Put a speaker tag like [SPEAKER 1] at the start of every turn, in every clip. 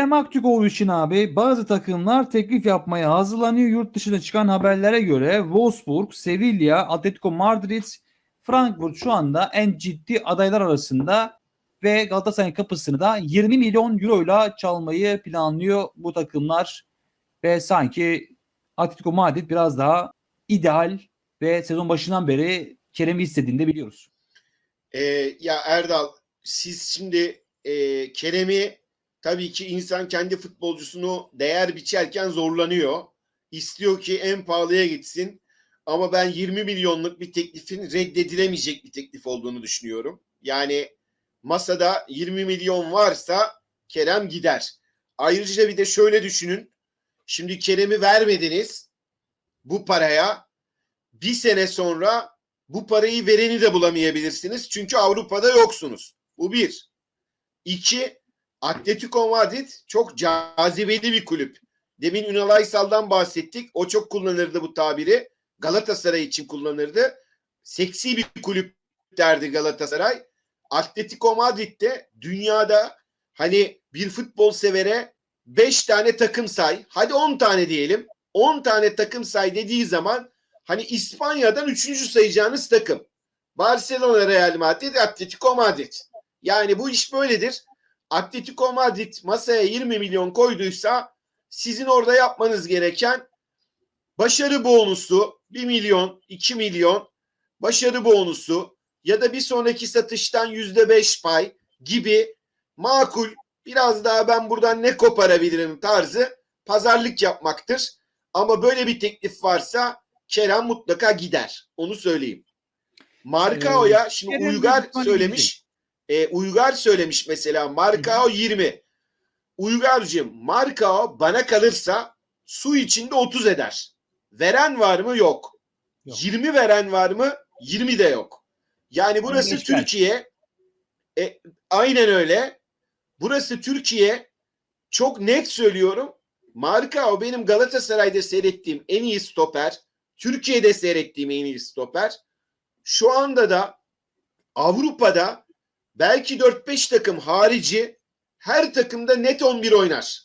[SPEAKER 1] Kerem Aktürkoğlu için abi bazı takımlar teklif yapmaya hazırlanıyor. Yurt dışına çıkan haberlere göre Wolfsburg, Sevilla, Atletico Madrid, Frankfurt şu anda en ciddi adaylar arasında ve Galatasaray'ın kapısını da 20 milyon euroyla çalmayı planlıyor bu takımlar ve sanki Atletico Madrid biraz daha ideal ve sezon başından beri Kerem'i istediğini de biliyoruz.
[SPEAKER 2] Ee, ya Erdal siz şimdi e, Kerem'i tabii ki insan kendi futbolcusunu değer biçerken zorlanıyor. İstiyor ki en pahalıya gitsin. Ama ben 20 milyonluk bir teklifin reddedilemeyecek bir teklif olduğunu düşünüyorum. Yani masada 20 milyon varsa Kerem gider. Ayrıca bir de şöyle düşünün. Şimdi Kerem'i vermediniz bu paraya. Bir sene sonra bu parayı vereni de bulamayabilirsiniz. Çünkü Avrupa'da yoksunuz. Bu bir. İki, Atletico Madrid çok cazibeli bir kulüp. Demin Ünal Aysal'dan bahsettik. O çok kullanırdı bu tabiri. Galatasaray için kullanırdı. Seksi bir kulüp derdi Galatasaray. Atletico Madrid'de dünyada hani bir futbol severe 5 tane takım say. Hadi 10 tane diyelim. 10 tane takım say dediği zaman hani İspanya'dan 3. sayacağınız takım. Barcelona, Real Madrid, Atletico Madrid. Yani bu iş böyledir. Atletico Madrid masaya 20 milyon koyduysa sizin orada yapmanız gereken başarı bonusu 1 milyon, 2 milyon başarı bonusu ya da bir sonraki satıştan yüzde beş pay gibi makul biraz daha ben buradan ne koparabilirim tarzı pazarlık yapmaktır. Ama böyle bir teklif varsa Kerem mutlaka gider. Onu söyleyeyim. Markao'ya
[SPEAKER 1] Ee,
[SPEAKER 2] şimdi
[SPEAKER 1] Kerem
[SPEAKER 2] Uygar söylemiş. E, Uygar söylemiş mesela Markao 20. Uygar'cığım Markao bana kalırsa su içinde 30 eder. Veren var mı? Yok.
[SPEAKER 1] Yok.
[SPEAKER 2] 20 veren var mı? 20 de yok. Yani burası
[SPEAKER 1] geçmez.
[SPEAKER 2] Türkiye. E, aynen öyle. Burası Türkiye. Çok net söylüyorum. Marka benim Galatasaray'da seyrettiğim en iyi stoper. Türkiye'de seyrettiğim en iyi stoper. Şu anda da Avrupa'da belki 4-5 takım harici her takımda net 11 oynar.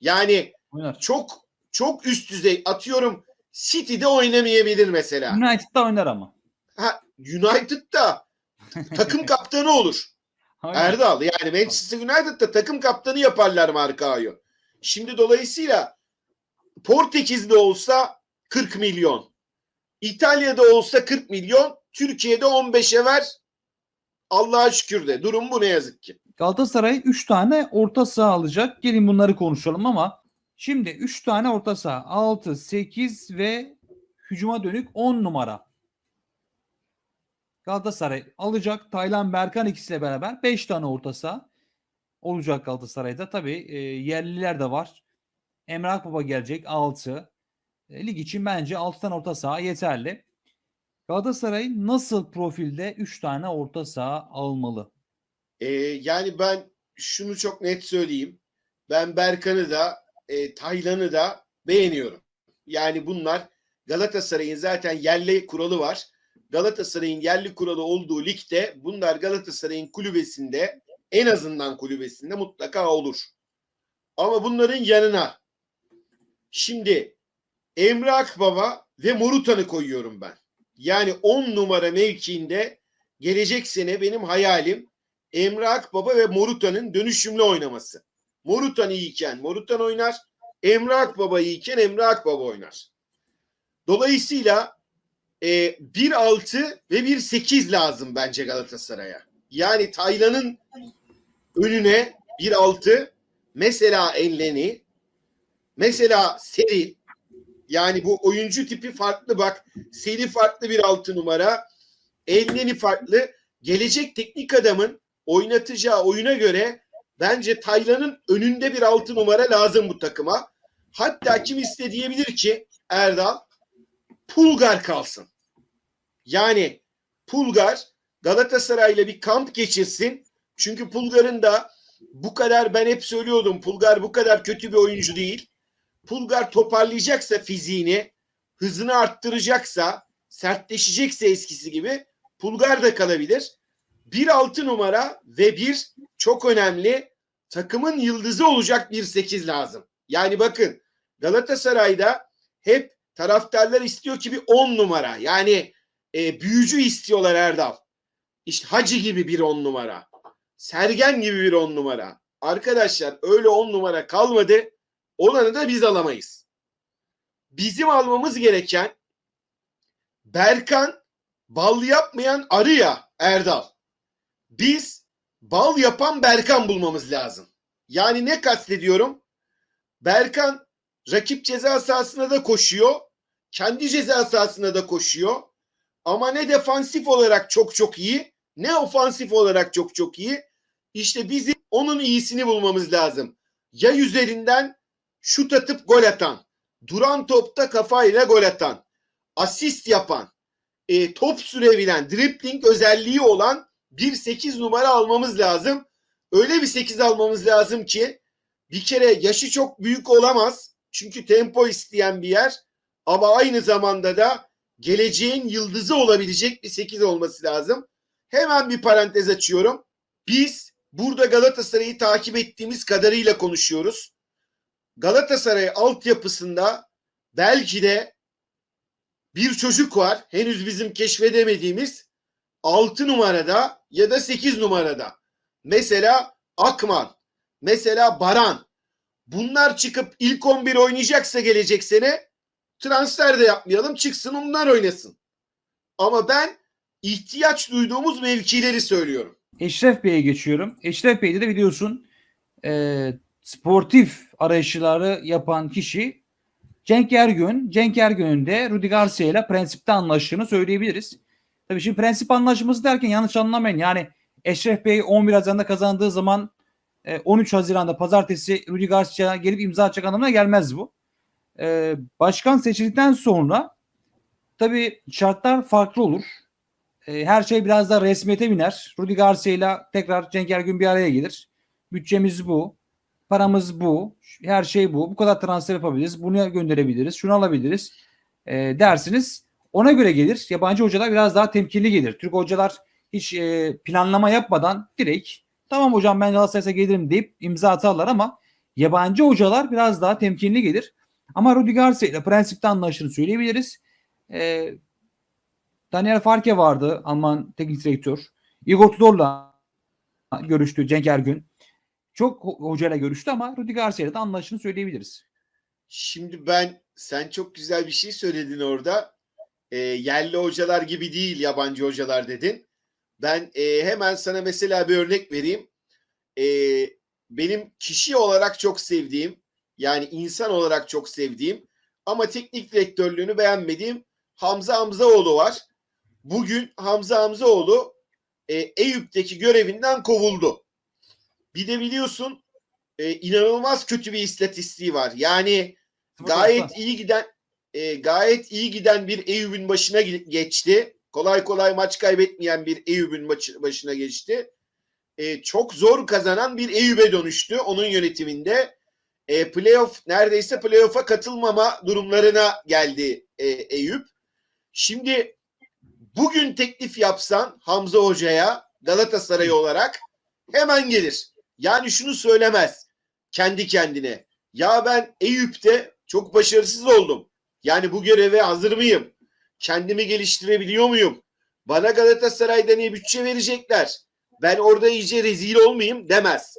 [SPEAKER 2] Yani
[SPEAKER 1] Oynar.
[SPEAKER 2] çok çok üst düzey atıyorum City'de oynamayabilir mesela.
[SPEAKER 1] United'da oynar ama.
[SPEAKER 2] Ha, United'da takım kaptanı olur.
[SPEAKER 1] Aynen.
[SPEAKER 2] Erdal yani Manchester United'da takım kaptanı yaparlar Markao'yu. Şimdi dolayısıyla Portekiz'de olsa 40 milyon. İtalya'da olsa 40 milyon. Türkiye'de 15'e ver. Allah'a şükür de. Durum bu ne yazık ki.
[SPEAKER 1] Galatasaray 3 tane orta saha alacak. Gelin bunları konuşalım ama şimdi 3 tane orta saha 6, 8 ve hücuma dönük 10 numara. Galatasaray alacak. Taylan Berkan ikisiyle beraber 5 tane orta saha olacak Galatasaray'da. Tabii e, yerliler de var. Emre Akbaba gelecek 6. E, lig için bence 6 tane orta saha yeterli. Galatasaray nasıl profilde 3 tane orta saha almalı?
[SPEAKER 2] Ee, yani ben şunu çok net söyleyeyim. Ben Berkan'ı da e, Taylan'ı da beğeniyorum. Yani bunlar Galatasaray'ın zaten yerli kuralı var. Galatasaray'ın yerli kuralı olduğu ligde bunlar Galatasaray'ın kulübesinde en azından kulübesinde mutlaka olur. Ama bunların yanına şimdi Emre Akbaba ve Morutan'ı koyuyorum ben. Yani 10 numara mevkiinde gelecek sene benim hayalim Emre Akbaba ve Morutan'ın dönüşümlü oynaması. Morutan iyiyken Morutan oynar. Emre Akbaba iyiyken Emre Akbaba oynar. Dolayısıyla e, 1-6 ve 1-8 lazım bence Galatasaray'a. Yani Taylan'ın önüne 1-6 mesela Enleni mesela Seri yani bu oyuncu tipi farklı bak. Seri farklı bir 6 numara. Enleni farklı. Gelecek teknik adamın oynatacağı oyuna göre bence Taylan'ın önünde bir 6 numara lazım bu takıma. Hatta kim iste diyebilir ki Erdal Pulgar kalsın. Yani Pulgar Galatasaray'la bir kamp geçirsin. Çünkü Pulgar'ın da bu kadar ben hep söylüyordum Pulgar bu kadar kötü bir oyuncu değil. Pulgar toparlayacaksa fiziğini, hızını arttıracaksa, sertleşecekse eskisi gibi Pulgar da kalabilir. Bir altı numara ve bir çok önemli takımın yıldızı olacak bir 8 lazım. Yani bakın Galatasaray'da hep taraftarlar istiyor ki bir 10 numara. Yani e, büyücü istiyorlar Erdal. İşte Hacı gibi bir 10 numara. Sergen gibi bir 10 numara. Arkadaşlar öyle 10 numara kalmadı. Olanı da biz alamayız. Bizim almamız gereken Berkan bal yapmayan arı ya Erdal. Biz bal yapan Berkan bulmamız lazım. Yani ne kastediyorum? Berkan rakip ceza sahasına da koşuyor. Kendi ceza sahasına da koşuyor. Ama ne defansif olarak çok çok iyi ne ofansif olarak çok çok iyi. İşte bizim onun iyisini bulmamız lazım. Ya üzerinden şut atıp gol atan, duran topta kafayla gol atan, asist yapan, e, top sürebilen, dribbling özelliği olan bir 8 numara almamız lazım. Öyle bir 8 almamız lazım ki bir kere yaşı çok büyük olamaz. Çünkü tempo isteyen bir yer. Ama aynı zamanda da geleceğin yıldızı olabilecek bir 8 olması lazım. Hemen bir parantez açıyorum. Biz burada Galatasaray'ı takip ettiğimiz kadarıyla konuşuyoruz. Galatasaray altyapısında belki de bir çocuk var. Henüz bizim keşfedemediğimiz 6 numarada ya da 8 numarada. Mesela Akman, mesela Baran. Bunlar çıkıp ilk 11 oynayacaksa gelecek sene transfer de yapmayalım çıksın onlar oynasın. Ama ben ihtiyaç duyduğumuz mevkileri söylüyorum.
[SPEAKER 1] Eşref Bey'e geçiyorum. Eşref Bey'de de biliyorsun e, sportif arayışları yapan kişi Cenk Ergün. Cenk Ergün'ün de Rudi Garcia ile prensipte anlaştığını söyleyebiliriz. Tabii şimdi prensip anlaşması derken yanlış anlamayın. Yani Eşref Bey 11 Haziran'da kazandığı zaman e, 13 Haziran'da pazartesi Rudi Garcia gelip imza atacak anlamına gelmez bu. E, başkan seçildikten sonra tabii şartlar farklı olur. E, her şey biraz da resmiyete biner. Rudi Garcia ile tekrar Cenk Ergün bir araya gelir. Bütçemiz bu. Paramız bu. Her şey bu. Bu kadar transfer yapabiliriz. Bunu gönderebiliriz. Şunu alabiliriz. E, dersiniz. Ona göre gelir. Yabancı hocalar biraz daha temkinli gelir. Türk hocalar hiç e, planlama yapmadan direkt tamam hocam ben Galatasaray'a gelirim deyip imza atarlar ama yabancı hocalar biraz daha temkinli gelir. Ama Rudi Garcia ile prensipte anlaştığını söyleyebiliriz. E, Daniel Farke vardı Alman teknik direktör. Igor Tudor'la görüştü Cenk Ergün. Çok ho- hocayla görüştü ama Rudi Garcia ile de anlaştığını söyleyebiliriz.
[SPEAKER 2] Şimdi ben sen çok güzel bir şey söyledin orada. E, yerli hocalar gibi değil yabancı hocalar dedin. Ben e, hemen sana mesela bir örnek vereyim. E, benim kişi olarak çok sevdiğim yani insan olarak çok sevdiğim ama teknik direktörlüğünü beğenmediğim Hamza Hamzaoğlu var. Bugün Hamza Hamzaoğlu e, Eyüp'teki görevinden kovuldu. Bir de biliyorsun e, inanılmaz kötü bir istatistiği var. Yani gayet iyi giden e, gayet iyi giden bir Eyüp'ün başına ge- geçti. Kolay kolay maç kaybetmeyen bir Eyüp'ün başına geçti. E, çok zor kazanan bir Eyüp'e dönüştü onun yönetiminde. E, playoff neredeyse playoff'a katılmama durumlarına geldi e, Eyüp. Şimdi bugün teklif yapsan Hamza Hoca'ya Galatasaray olarak hemen gelir. Yani şunu söylemez kendi kendine. Ya ben Eyüp'te çok başarısız oldum. Yani bu göreve hazır mıyım? Kendimi geliştirebiliyor muyum? Bana Galatasaray'dan iyi bütçe verecekler. Ben orada iyice rezil olmayayım demez.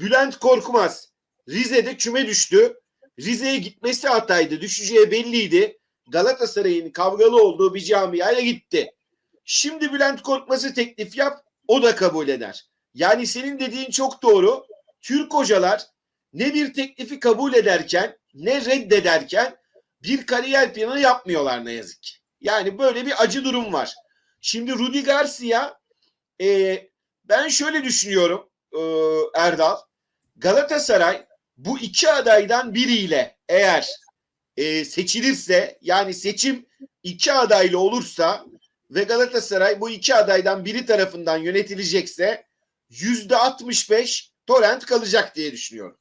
[SPEAKER 2] Bülent Korkmaz Rize'de küme düştü. Rize'ye gitmesi hataydı. Düşeceği belliydi. Galatasaray'ın kavgalı olduğu bir camiaya gitti. Şimdi Bülent Korkmaz'ı teklif yap o da kabul eder. Yani senin dediğin çok doğru. Türk hocalar ne bir teklifi kabul ederken ne reddederken bir kariyer planı yapmıyorlar ne yazık ki. Yani böyle bir acı durum var. Şimdi Rudi Garcia e, ben şöyle düşünüyorum e, Erdal. Galatasaray bu iki adaydan biriyle eğer e, seçilirse yani seçim iki adaylı olursa ve Galatasaray bu iki adaydan biri tarafından yönetilecekse yüzde 65 Torrent kalacak diye düşünüyorum.